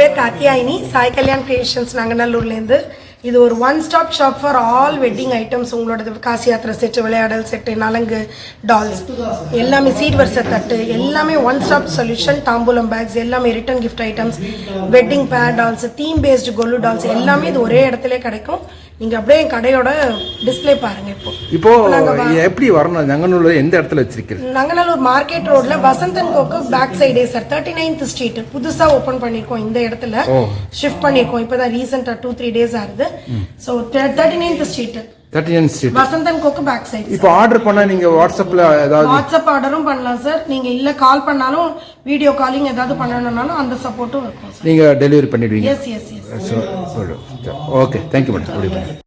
பேர் காத்தியாயினி சாய் கல்யாண் கிரியேஷன்ஸ் நங்கநல்லூர்லேருந்து இது ஒரு one stop shop for all wedding items உங்களோட காசி யாத்திரை செட்டு விளையாடல் செட்டு நலங்கு டால்ஸ் எல்லாமே சீட் வரிசை தட்டு. எல்லாமே ஒன் ஸ்டாப் சொல்யூஷன் தாம்பூலம் பேக்ஸ் எல்லாமே return gift items wedding pair dolls theme based Golu dolls எல்லாமே இது ஒரே இடத்துல கிடைக்கும். நீங்கள் அப்படியே என் கடையோட டிஸ்ப்ளே பாருங்க இப்போ. இப்போ எப்படி வரணும்? நங்கநல்லூர் எந்த இடத்துல வச்சிருக்கிறது நங்கநல்லூர் மார்க்கெட் ரோட்ல வசந்தன் கோக்கு பேக் சைடே சார் தேர்ட்டி நைன்த் ஸ்ட்ரீட் புதுசா ஓபன் பண்ணிருக்கோம் இந்த இடத்துல. ஷிஃப்ட் பண்ணிருக்கோம். இப்பதான் ரீசெண்டா டூ த்ரீ டேஸ் ஆகுது. So thirty ninth street thirty nine street Vasanthan கோக்கு பேக் சைடு இப்போ ஆர்டர் பண்ணா நீங்க வாட்ஸ்அப்ல ஏதாவது வாட்ஸ்அப் ஆர்டரும் பண்ணலாம் சார் நீங்க இல்ல கால் பண்ணாலும் வீடியோ காலிங் ஏதாவது பண்ணணும்னாலும் அந்த சப்போர்ட்டும் இருக்கும் சார் நீங்க டெலிவரி பண்ணிடுவீங்க. Yes yes yes okay thank you madam